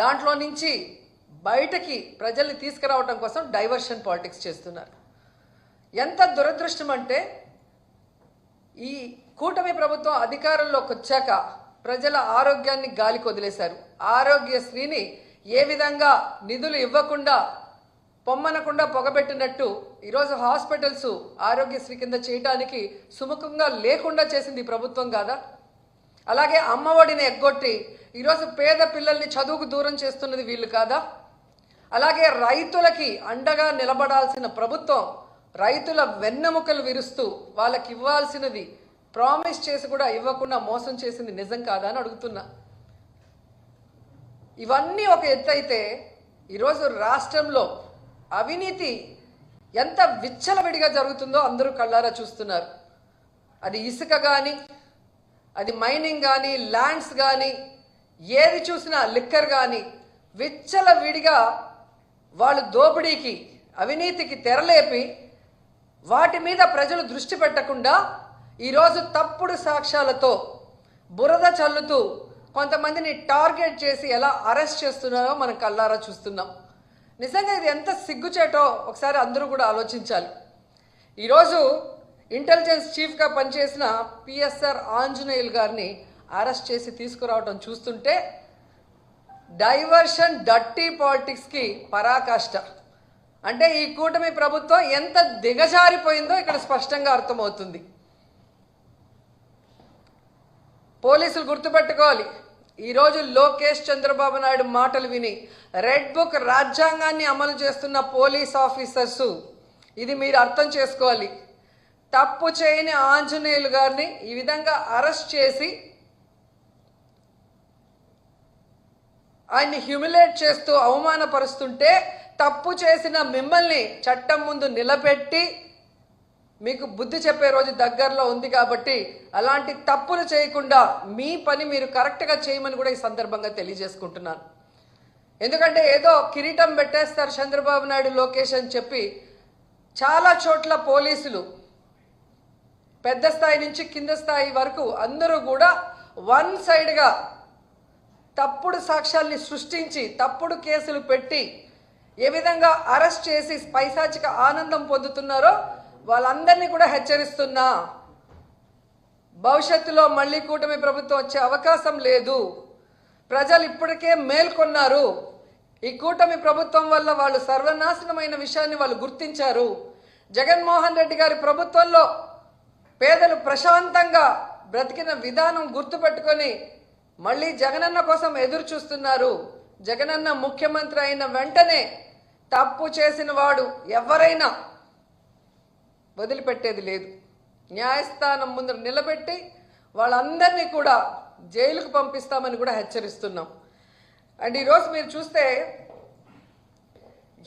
దాంట్లో నుంచి బయటకి ప్రజల్ని తీసుకురావడం కోసం డైవర్షన్ పాలిటిక్స్ చేస్తున్నారు. ఎంత దురదృష్టం అంటే ఈ కూటమి ప్రభుత్వం అధికారంలోకి వచ్చాక ప్రజల ఆరోగ్యాన్ని గాలికి వదిలేశారు. ఆరోగ్యశ్రీని ఏ విధంగా నిధులు ఇవ్వకుండా పొమ్మనకుండా పొగబెట్టినట్టు ఈరోజు హాస్పిటల్స్ ఆరోగ్యశ్రీ కింద చేయటానికి సుముఖంగా లేకుండా చేసింది ప్రభుత్వం కాదా? అలాగే అమ్మఒడిని ఎగ్గొట్టి ఈరోజు పేద పిల్లల్ని చదువుకు దూరం చేస్తున్నది వీళ్ళు కాదా? అలాగే రైతులకి అండగా నిలబడాల్సిన ప్రభుత్వం రైతుల వెన్నెముకలు విరుస్తూ వాళ్ళకి ఇవ్వాల్సినది ప్రామిస్ చేసి కూడా ఇవ్వకుండా మోసం చేసింది నిజం కాదా అని అడుగుతున్నా. ఇవన్నీ ఒక ఎత్తైతే ఈరోజు రాష్ట్రంలో అవినీతి ఎంత విచ్చలవిడిగా జరుగుతుందో అందరూ కళ్ళారా చూస్తున్నారు. అది ఇసుక కానీ అది మైనింగ్ కానీ ల్యాండ్స్ కానీ ఏది చూసినా లిక్కర్ కానీ విచ్చల విడిగా వాళ్ళు దోపిడీకి అవినీతికి తెరలేపి వాటి మీద ప్రజలు దృష్టి పెట్టకుండా ఈరోజు తప్పుడు సాక్ష్యాలతో బురద చల్లుతూ కొంతమందిని టార్గెట్ చేసి ఎలా అరెస్ట్ చేస్తున్నారో మనం కల్లారా చూస్తున్నాం. నిజంగా ఇది ఎంత సిగ్గుచేటో ఒకసారి అందరూ కూడా ఆలోచించాలి. ఈరోజు ఇంటెలిజెన్స్ చీఫ్గా పనిచేసిన పిఎస్ఆర్ ఆంజనేయులు గారిని అరెస్ట్ చేసి తీసుకురావడం చూస్తుంటే డైవర్షన్ డర్టీ పాలిటిక్స్కి పరాకాష్ట. అంటే ఈ కూటమి ప్రభుత్వం ఎంత దిగజారిపోయిందో ఇక్కడ స్పష్టంగా అర్థమవుతుంది. పోలీసులు గుర్తుపెట్టుకోవాలి. ఈరోజు లోకేష్ చంద్రబాబు నాయుడు మాటలు విని రెడ్ బుక్ రాజ్యాంగాన్ని అమలు చేస్తున్న పోలీస్ ఆఫీసర్స్ ఇది మీరు అర్థం చేసుకోవాలి. తప్పు చేయని ఆంజనేయులు గారిని ఈ విధంగా అరెస్ట్ చేసి ఆయన్ని హ్యూమిలేట్ చేస్తూ అవమానపరుస్తుంటే తప్పు చేసిన మిమ్మల్ని చట్టం ముందు నిలబెట్టి మీకు బుద్ధి చెప్పే రోజు దగ్గరలో ఉంది కాబట్టి అలాంటి తప్పులు చేయకుండా మీ పని మీరు కరెక్ట్గా చేయమని కూడా ఈ సందర్భంగా తెలియజేసుకుంటున్నాను. ఎందుకంటే ఏదో కిరీటం పెట్టేస్తారు చంద్రబాబు నాయుడు లోకేష్ అని చెప్పి చాలా చోట్ల పోలీసులు పెద్ద స్థాయి నుంచి కింద స్థాయి వరకు అందరూ కూడా వన్ సైడ్గా తప్పుడు సాక్ష్యాల్ని సృష్టించి తప్పుడు కేసులు పెట్టి ఏ విధంగా అరెస్ట్ చేసి పైశాచిక ఆనందం పొందుతున్నారో వాళ్ళందరినీ కూడా హెచ్చరిస్తున్నా. భవిష్యత్తులో మళ్ళీ కూటమి ప్రభుత్వం వచ్చే అవకాశం లేదు. ప్రజలు ఇప్పటికే మేల్కొన్నారు ఈ కూటమి ప్రభుత్వం వల్ల వాళ్ళు సర్వనాశనమైన విషయాన్ని వాళ్ళు గుర్తించారు. జగన్మోహన్ రెడ్డి గారి ప్రభుత్వంలో పేదలు ప్రశాంతంగా బ్రతికిన విధానం గుర్తుపెట్టుకొని మళ్ళీ జగనన్న కోసం ఎదురు చూస్తున్నారు. జగనన్న ముఖ్యమంత్రి అయిన వెంటనే తప్పు చేసిన వాడు ఎవరైనా వదిలిపెట్టేది లేదు. న్యాయస్థానం ముందర నిలబెట్టి వాళ్ళందరినీ కూడా జైలుకు పంపిస్తామని కూడా హెచ్చరిస్తున్నాం. అండ్ ఈరోజు మీరు చూస్తే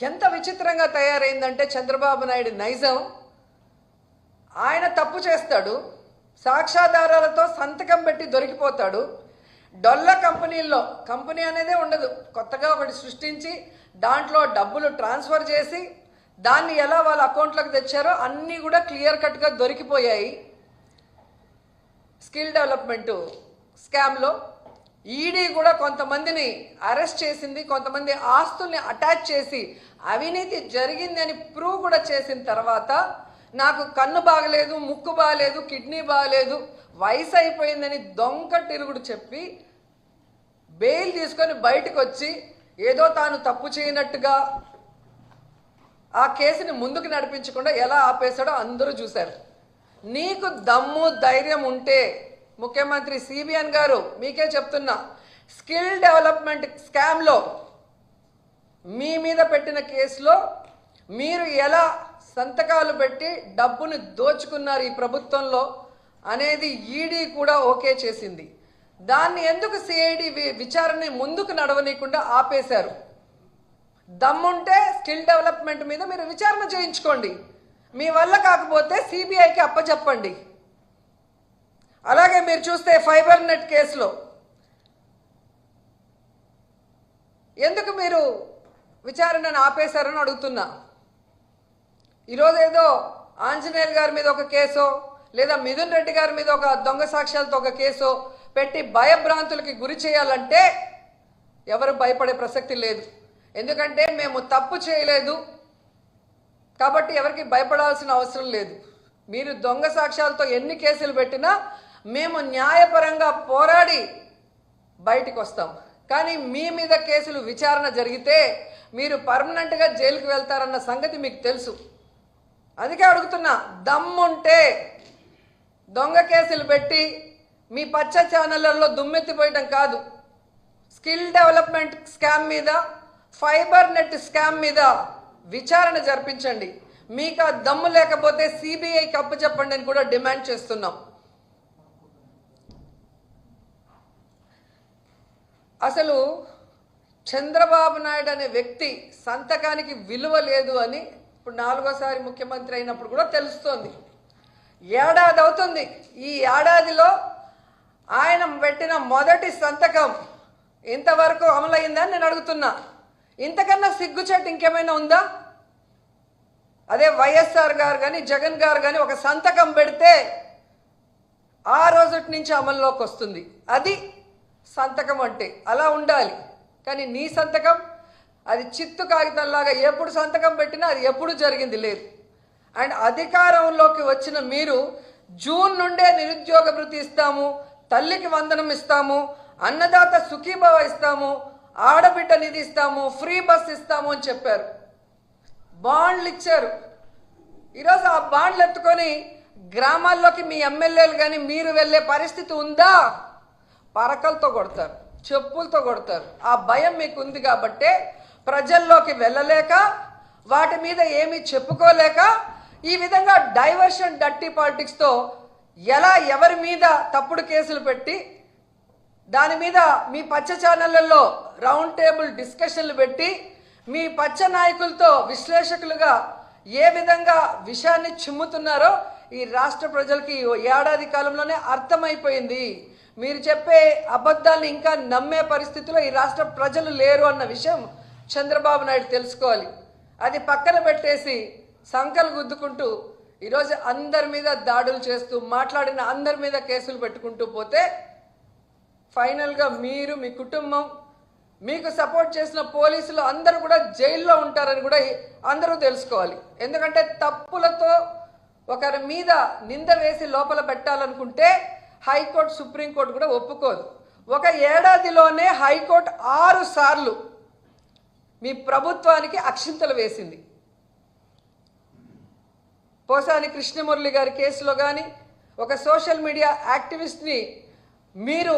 ఎంత విచిత్రంగా తయారైందంటే చంద్రబాబు నాయుడు నైజం. ఆయన తప్పు చేస్తాడు సాక్ష్యాధారాలతో సంతకం పెట్టి దొరికిపోతాడు డొల్ల కంపెనీల్లో కంపెనీ అనేదే ఉండదు. కొత్తగా ఒకటి సృష్టించి దాంట్లో డబ్బులు ట్రాన్స్ఫర్ చేసి దాన్ని ఎలా వాళ్ళ అకౌంట్లోకి తెచ్చారో అన్నీ కూడా క్లియర్ కట్గా దొరికిపోయాయి. స్కిల్ డెవలప్మెంట్ స్కామ్లో ఈడీ కూడా కొంతమందిని అరెస్ట్ చేసింది కొంతమంది ఆస్తుల్ని అటాచ్ చేసి అవినీతి జరిగిందని ప్రూవ్ కూడా చేసిన తర్వాత నాకు కన్ను బాగలేదు ముక్కు బాగలేదు కిడ్నీ బాగలేదు వయసు అయిపోయిందని దొంగ తిరుగుడు చెప్పి బెయిల్ తీసుకొని బయటకు వచ్చి ఏదో తాను తప్పు చేయనట్టుగా ఆ కేసుని ముందుకు నడిపించకుండా ఎలా ఆపేశాడో అందరూ చూశారు. నీకు దమ్ము ధైర్యం ఉంటే ముఖ్యమంత్రి సిబిఎన్ గారు మీకే చెప్తున్నా స్కిల్ డెవలప్మెంట్ స్కామ్లో మీ మీద పెట్టిన కేసులో మీరు ఎలా సంతకాలు పెట్టి డబ్బును దోచుకున్నారు ఈ ప్రభుత్వంలో అనేది ఈడీ కూడా ఓకే చేసింది. దాన్ని ఎందుకు సిఐడి విచారణ ముందుకు నడవనీయకుండా ఆపేశారు? దమ్ముంటే స్కిల్ డెవలప్మెంట్ మీద మీరు విచారణ చేయించుకోండి. మీ వల్ల కాకపోతే సిబిఐకి అప్పచెప్పండి అలాగే మీరు చూస్తే ఫైబర్ నెట్ కేసులో ఎందుకు మీరు విచారణను ఆపేశారని అడుగుతున్నా? ఈరోజు ఏదో ఆంజనేయులు గారి మీద ఒక కేసో లేదా మిథున్ రెడ్డి గారి మీద ఒక దొంగ సాక్ష్యాలతో ఒక కేసో పెట్టి భయభ్రాంతులకి గురి చేయాలంటే ఎవరు భయపడే ప్రసక్తి లేదు. ఎందుకంటే మేము తప్పు చేయలేదు కాబట్టి ఎవరికి భయపడాల్సిన అవసరం లేదు. మీరు దొంగ సాక్ష్యాలతో ఎన్ని కేసులు పెట్టినా మేము న్యాయపరంగా పోరాడి బయటికి వస్తాం కానీ మీ మీద కేసులు విచారణ జరిగితే మీరు పర్మనెంట్గా జైలుకి వెళ్తారన్న సంగతి మీకు తెలుసు. అందుకే అడుగుతున్నా దమ్ముంటే దొంగ కేసులు పెట్టి మీ పచ్చ ఛానళ్ళల్లో దుమ్మెత్తిపోయడం కాదు. స్కిల్ డెవలప్మెంట్ స్కామ్ మీద ఫైబర్ నెట్ స్కామ్ మీద విచారణ జరిపించండి. మీకు ఆ దమ్ము లేకపోతే సిబిఐకి అప్పు చెప్పండి అని కూడా డిమాండ్ చేస్తున్నాం. అసలు చంద్రబాబు నాయుడు అనే వ్యక్తి సంతకానికి విలువ లేదు అని ఇప్పుడు నాలుగోసారి ముఖ్యమంత్రి అయినప్పుడు కూడా తెలుస్తోంది. ఏడాది అవుతుంది. ఈ ఏడాదిలో ఆయన పెట్టిన మొదటి సంతకం ఇంతవరకు అమలైందని నేను అడుగుతున్నా. ఇంతకన్నా సిగ్గుచేటు ఇంకేమైనా ఉందా? అదే వైఎస్ఆర్ గారు కానీ జగన్ గారు కానీ ఒక సంతకం పెడితే ఆ రోజుటి నుంచి అమల్లోకి వస్తుంది. అది సంతకం అంటే అలా ఉండాలి. కానీ నీ సంతకం అది చిత్తు కాగితంలాగా ఎప్పుడు సంతకం పెట్టినా అది ఎప్పుడు జరిగింది లేదు. అండ్ అధికారంలోకి వచ్చిన మీరు జూన్ నుండే నిరుద్యోగ భృతి ఇస్తాము తల్లికి వందనం ఇస్తాము అన్నదాత సుఖీభవ ఇస్తాము ఆడబిడ్డ నిధి ఇస్తాము ఫ్రీ బస్ ఇస్తాము అని చెప్పారు. బాండ్లు ఇచ్చారు. ఈరోజు ఆ బాండ్లు ఎత్తుకొని గ్రామాల్లోకి మీ ఎమ్మెల్యేలు కానీ మీరు వెళ్ళే పరిస్థితి ఉందా? పరకలతో కొడతారు చెప్పులతో కొడతారు. ఆ భయం మీకు ఉంది కాబట్టే ప్రజల్లోకి వెళ్ళలేక వాటి మీద ఏమీ చెప్పుకోలేక ఈ విధంగా డైవర్షన్ డట్టి పాలిటిక్స్తో ఎలా ఎవరి మీద తప్పుడు కేసులు పెట్టి దాని మీద మీ పచ్చ ఛానళ్ళలో రౌండ్ టేబుల్ డిస్కషన్లు పెట్టి మీ పచ్చ నాయకులతో విశ్లేషకులుగా ఏ విధంగా విషయాన్ని చిమ్ముతున్నారో ఈ రాష్ట్ర ప్రజలకి ఓ ఏడాది కాలంలోనే అర్థమైపోయింది. మీరు చెప్పే అబద్ధాలను ఇంకా నమ్మే పరిస్థితిలో ఈ రాష్ట్ర ప్రజలు లేరు అన్న విషయం చంద్రబాబు నాయుడు తెలుసుకోవాలి. అది పక్కన పెట్టేసి సంకలు గుద్దుకుంటూ ఈరోజు అందరి మీద దాడులు చేస్తూ మాట్లాడిన అందరి మీద కేసులు పెట్టుకుంటూ పోతే ఫైనల్గా మీరు మీ కుటుంబం మీకు సపోర్ట్ చేసిన పోలీసులు అందరూ కూడా జైల్లో ఉంటారని కూడా అందరూ తెలుసుకోవాలి. ఎందుకంటే తప్పులతో ఒకరి మీద నింద వేసి లోపల పెట్టాలనుకుంటే హైకోర్టు సుప్రీంకోర్టు కూడా ఒప్పుకోదు. ఒక ఏడాదిలోనే హైకోర్టు ఆరు సార్లు మీ ప్రభుత్వానికి అక్షింతలు వేసింది. పోసాని కృష్ణమురళి గారి కేసులో కానీ ఒక సోషల్ మీడియా యాక్టివిస్ట్ని మీరు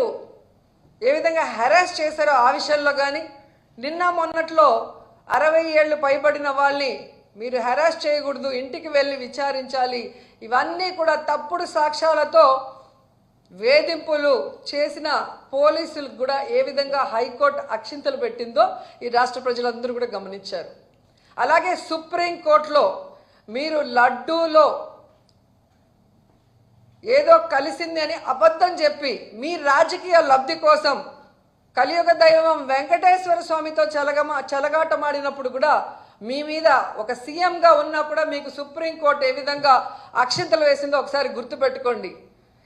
ఏ విధంగా హెరాస్ చేశారో ఆ విషయంలో కానీ నిన్న మొన్నట్లో అరవై ఏళ్ళు పైబడిన వాళ్ళని మీరు హెరాస్ చేయకూడదు ఇంటికి వెళ్ళి విచారించాలి ఇవన్నీ కూడా తప్పుడు సాక్ష్యాలతో వేధింపులు చేసిన పోలీసులకు కూడా ఏ విధంగా హైకోర్టు అక్షింతలు పెట్టిందో ఈ రాష్ట్ర ప్రజలందరూ కూడా గమనించారు. అలాగే సుప్రీంకోర్టులో మీరు లడ్డూలో ఏదో కలిసింది అని అబద్ధం చెప్పి మీ రాజకీయ లబ్ధి కోసం కలియుగ దైవం వెంకటేశ్వర స్వామితో చలగమ చలగాటమాడినప్పుడు కూడా మీ మీద ఒక సీఎంగా ఉన్నా కూడా మీకు సుప్రీంకోర్టు ఏ విధంగా అక్షింతలు వేసిందో ఒకసారి గుర్తుపెట్టుకోండి.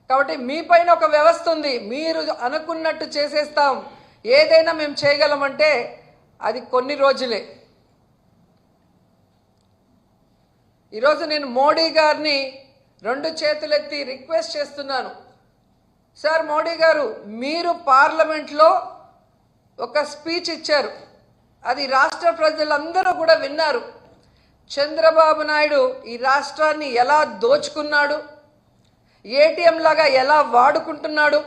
కాబట్టి మీ పైన ఒక వ్యవస్థ ఉంది. మీరు అనుకున్నట్టు చేసేస్తాం. ఏదైనా మేము చేయగలమంటే అది కొన్ని రోజులే. ఈరోజు నేను మోడీ గారిని రెండు చేతులెత్తి రిక్వెస్ట్ చేస్తున్నాను. సార్ మోడీ గారు మీరు పార్లమెంట్లో ఒక స్పీచ్ ఇచ్చారు. అది రాష్ట్ర ప్రజలందరూ కూడా విన్నారు. చంద్రబాబు నాయుడు ఈ రాష్ట్రాన్ని ఎలా దోచుకున్నాడు? ఏటీఎం లాగా ఎలా వాడుకుంటున్నాడు?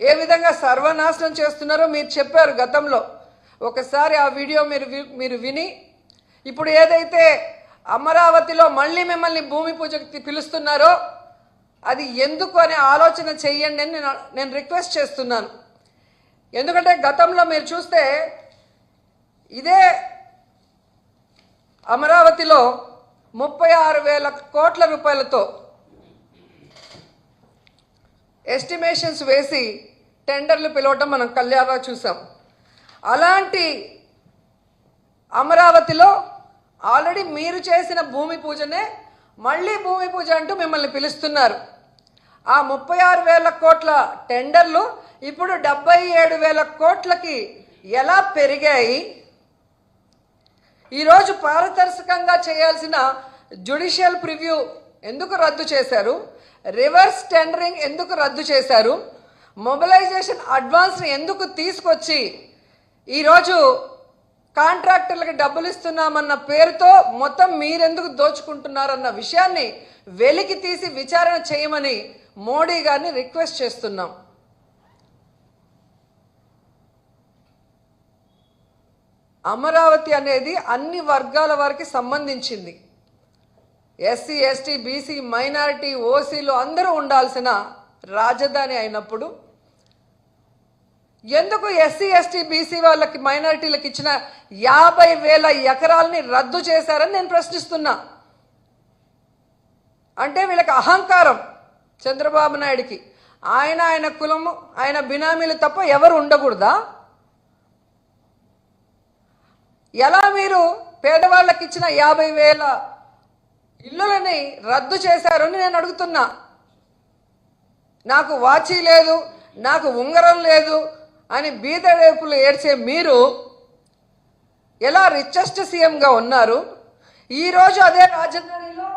ఏ విధంగా సర్వనాశనం చేస్తున్నారో మీరు చెప్పారు గతంలో. ఒకసారి ఆ వీడియో మీరు మీరు విని ఇప్పుడు ఏదైతే అమరావతిలో మళ్ళీ మిమ్మల్ని భూమి పూజకి పిలుస్తున్నారో అది ఎందుకు అనే ఆలోచన చెయ్యండి అని నేను నేను రిక్వెస్ట్ చేస్తున్నాను. ఎందుకంటే గతంలో మీరు చూస్తే ఇదే అమరావతిలో ముప్పై ఆరు వేల కోట్ల రూపాయలతో ఎస్టిమేషన్స్ వేసి టెండర్లు పిలవటం మనం కళ్యాణంలో చూసాం. అలాంటి అమరావతిలో ఆల్రెడీ మీరు చేసిన భూమి పూజనే మళ్ళీ భూమి పూజ అంటూ మిమ్మల్ని పిలుస్తున్నారు. ఆ ముప్పై ఆరు వేల కోట్ల టెండర్లు ఇప్పుడు డెబ్బై ఏడు వేల కోట్లకి ఎలా పెరిగాయి? ఈరోజు పారదర్శకంగా చేయాల్సిన జ్యుడిషియల్ ప్రివ్యూ ఎందుకు రద్దు చేశారు? రివర్స్ టెండరింగ్ ఎందుకు రద్దు చేశారు? మొబిలైజేషన్ అడ్వాన్స్ని ఎందుకు తీసుకొచ్చి ఈరోజు కాంట్రాక్టర్లకు డబ్బులు ఇస్తున్నామన్న పేరుతో మొత్తం మీరెందుకు దోచుకుంటున్నారన్న విషయాన్ని వెలికి తీసి విచారణ చేయమని మోడీ గారిని రిక్వెస్ట్ చేస్తున్నాం. అమరావతి అనేది అన్ని వర్గాల వారికి సంబంధించింది. ఎస్సీ ఎస్టీ బీసీ మైనారిటీ ఓసీలు అందరూ ఉండాల్సిన రాజధాని అయినప్పుడు ఎందుకు ఎస్సీ ఎస్టీ బీసీ వాళ్ళకి మైనారిటీలకు ఇచ్చిన యాభై వేల ఎకరాలని రద్దు చేశారని నేను ప్రశ్నిస్తున్నా. అంటే వీళ్ళకి అహంకారం చంద్రబాబు నాయుడికి. ఆయన ఆయన కులము ఆయన బినామీలు తప్ప ఎవరు ఉండకూడదా? ఎలా మీరు పేదవాళ్ళకి ఇచ్చిన యాభై వేల ఇల్లులని రద్దు చేశారని నేను అడుగుతున్నా. నాకు వాచి లేదు నాకు ఉంగరం లేదు అని బీదడేపులు ఏడ్చే మీరు ఎలా రిచెస్ట్ సీఎంగా ఉన్నారు? ఈరోజు అదే రాజధానిలో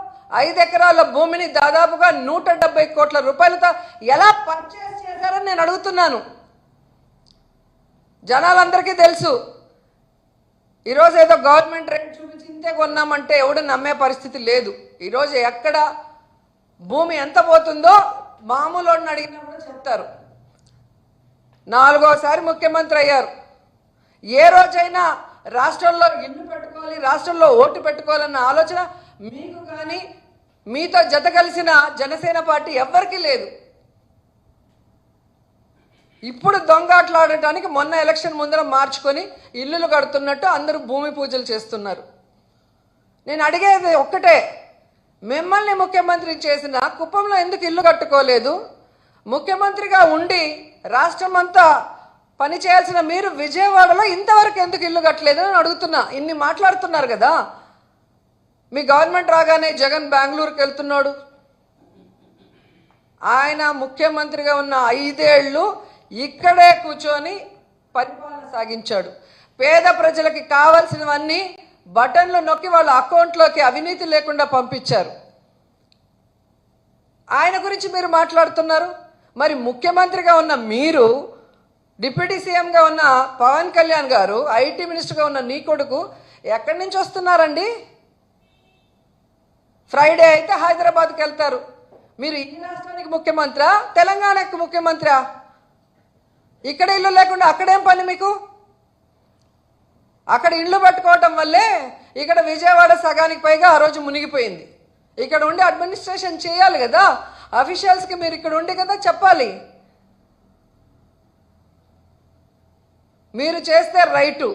ఐదు ఎకరాల భూమిని దాదాపుగా నూట డెబ్బై కోట్ల రూపాయలతో ఎలా పర్చేస్ చేశారని నేను అడుగుతున్నాను. జనాలందరికీ తెలుసు ఈరోజు ఏదో గవర్నమెంట్ రేట్ చూపించి ఇంతే కొన్నామంటే ఎవడు నమ్మే పరిస్థితి లేదు. ఈరోజు ఎక్కడ భూమి ఎంత పోతుందో మామూలు వాడిని చెప్తారు. నాలుగోసారి ముఖ్యమంత్రి అయ్యారు. ఏ రోజైనా రాష్ట్రంలో ఇల్లు పెట్టుకోవాలి రాష్ట్రంలో ఓటు పెట్టుకోవాలన్న ఆలోచన మీకు కానీ మీతో జత కలిసిన జనసేన పార్టీ ఎవ్వరికీ లేదు. ఇప్పుడు దొంగాట్లాడటానికి మొన్న ఎలక్షన్ ముందర మార్చుకొని ఇల్లులు కడుతున్నట్టు అందరూ భూమి పూజలు చేస్తున్నారు. నేను అడిగేది ఒక్కటే మిమ్మల్ని ముఖ్యమంత్రి చేసిన కుప్పంలో ఎందుకు ఇల్లు కట్టుకోలేదు? ముఖ్యమంత్రిగా ఉండి రాష్ట్రం అంతా పనిచేయాల్సిన మీరు విజయవాడలో ఇంతవరకు ఎందుకు ఇల్లు కట్టలేదు అని అడుగుతున్నా. ఇన్ని మాట్లాడుతున్నారు కదా. మీ గవర్నమెంట్ రాగానే జగన్ బెంగళూరుకి వెళ్తున్నాడు. ఆయన ముఖ్యమంత్రిగా ఉన్న ఐదేళ్ళు ఇక్కడే కూర్చొని పరిపాలన సాగించాడు. పేద ప్రజలకి కావాల్సినవన్నీ బటన్లు నొక్కి వాళ్ళ అకౌంట్లోకి అవినీతి లేకుండా పంపించారు. ఆయన గురించి మీరు మాట్లాడుతున్నారు. మరి ముఖ్యమంత్రిగా ఉన్న మీరు డిప్యూటీ సీఎంగా ఉన్న పవన్ కళ్యాణ్ గారు ఐటీ మినిస్టర్గా ఉన్న నీ కొడుకు ఎక్కడి నుంచి వస్తున్నారండి? ఫ్రైడే అయితే హైదరాబాద్కి వెళ్తారు. మీరు ఈ రాష్ట్రానికి ముఖ్యమంత్రా? తెలంగాణకు ముఖ్యమంత్రా? ఇక్కడ ఇల్లు లేకుండా అక్కడేం పని మీకు? అక్కడ ఇల్లు పట్టుకోవటం వల్లే ఇక్కడ విజయవాడ సగానికి పైగా ఆ రోజు మునిగిపోయింది. ఇక్కడ ఉండి అడ్మినిస్ట్రేషన్ చేయాలి కదా. అఫీషియల్స్కి మీరు ఇక్కడ ఉండి కదా చెప్పాలి. మీరు చేస్తే రైటు.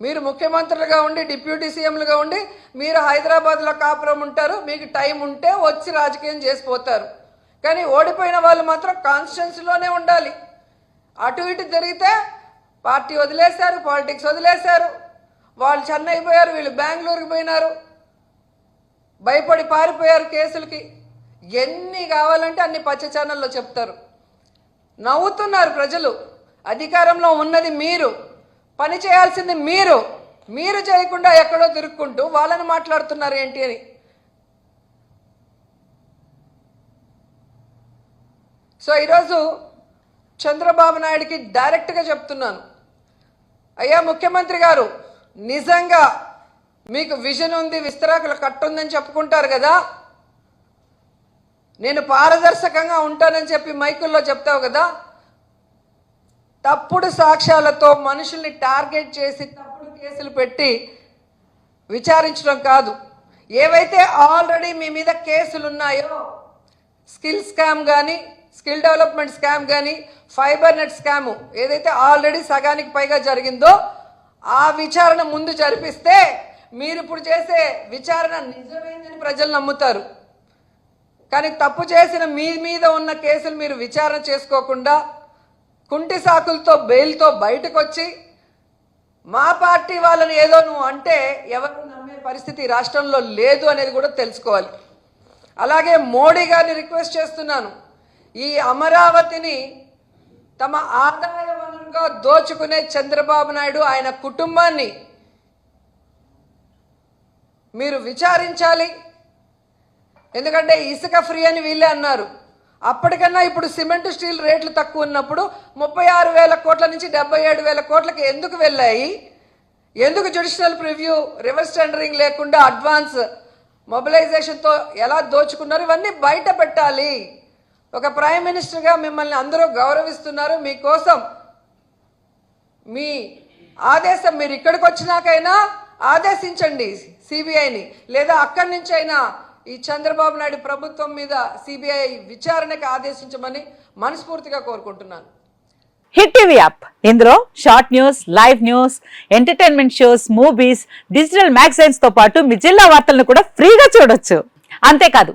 మీరు ముఖ్యమంత్రులుగా ఉండి డిప్యూటీ సీఎంలుగా ఉండి మీరు హైదరాబాద్లో కాపురం ఉంటారు మీకు టైం ఉంటే వచ్చి రాజకీయం చేసిపోతారు కానీ ఓడిపోయిన వాళ్ళు మాత్రం కాన్స్టిట్యున్సీలోనే ఉండాలి. అటు ఇటు జరిగితే పార్టీ వదిలేశారు పాలిటిక్స్ వదిలేశారు. వాళ్ళు చెన్నై పోయారు వీళ్ళు బెంగళూరుకి పోయినారు. భయపడి పారిపోయారు కేసులకి. ఎన్ని కావాలంటే అన్ని పచ్చ ఛానల్లో చెప్తారు. నవ్వుతున్నారు ప్రజలు. అధికారంలో ఉన్నది మీరు. పని చేయాల్సింది మీరు. మీరు చేయకుండా ఎక్కడో తిరుక్కుంటూ వాళ్ళని మాట్లాడుతున్నారు ఏంటి అని. సో ఈరోజు చంద్రబాబు నాయుడికి డైరెక్ట్గా చెప్తున్నాను. అయ్యా ముఖ్యమంత్రి గారు నిజంగా మీకు విజన్ ఉంది విస్తరాకులు కట్టుందని చెప్పుకుంటారు కదా? నేను పారదర్శకంగా ఉంటానని చెప్పి మైకుల్లో చెప్తావు కదా? తప్పుడు సాక్ష్యాలతో మనుషుల్ని టార్గెట్ చేసి తప్పుడు కేసులు పెట్టి విచారించడం కాదు. ఏవైతే ఆల్రెడీ మీ మీద కేసులు ఉన్నాయో స్కిల్ స్కామ్ కానీ స్కిల్ డెవలప్మెంట్ స్కామ్ కానీ ఫైబర్ నెట్ స్కామ్ ఏదైతే ఆల్రెడీ సగానికి పైగా జరిగిందో ఆ విచారణ ముందు జరిపిస్తే మీరు ఇప్పుడు చేసే విచారణ నిజమైందని ప్రజలు నమ్ముతారు. కానీ తప్పు చేసిన మీ మీద ఉన్న కేసులు మీరు విచారణ చేసుకోకుండా కుంటి సాకులతో బెయిల్తో బయటకు వచ్చి మా పార్టీ వాళ్ళని ఏదో నువ్వు అంటే ఎవరు నమ్మే పరిస్థితి రాష్ట్రంలో లేదు అనేది కూడా తెలుసుకోవాలి. అలాగే మోడీ గారిని రిక్వెస్ట్ చేస్తున్నాను. ఈ అమరావతిని తమ ఆదాయ వనరు దోచుకునే చంద్రబాబు నాయుడు ఆయన కుటుంబాన్ని మీరు విచారించాలి. ఎందుకంటే ఇసుక ఫ్రీ అని వీళ్ళే అన్నారు. అప్పటికన్నా ఇప్పుడు సిమెంట్ స్టీల్ రేట్లు తక్కువ ఉన్నప్పుడు ముప్పై ఆరు వేల కోట్ల నుంచి డెబ్బై ఏడు వేల కోట్లకి ఎందుకు వెళ్ళాయి? ఎందుకు జుడిషియల్ ప్రివ్యూ రివర్స్ టెండరింగ్ లేకుండా అడ్వాన్స్ మొబిలైజేషన్తో ఎలా దోచుకున్నారు? ఇవన్నీ బయట పెట్టాలి. ఒక ప్రైమ్ మినిస్టర్గా మిమ్మల్ని అందరూ గౌరవిస్తున్నారు. మీకోసం మీ ఆదేశం మీరు ఇక్కడికి వచ్చినాకైనా ఆదేశించండి సిబిఐని. లేదా అక్కడి నుంచి అయినా ఈ చంద్రబాబు నాయుడు ప్రభుత్వం మీద సిబిఐ విచారణకి ఆదేశించమని మనస్ఫూర్తిగా కోరుకుంటున్నాను. Hit TV app. ఇందులో short news live news entertainment shows movies digital మ్యాగజైన్స్తో పాటు మీ జిల్లా వార్తలను కూడా ఫ్రీగా చూడొచ్చు. అంతేకాదు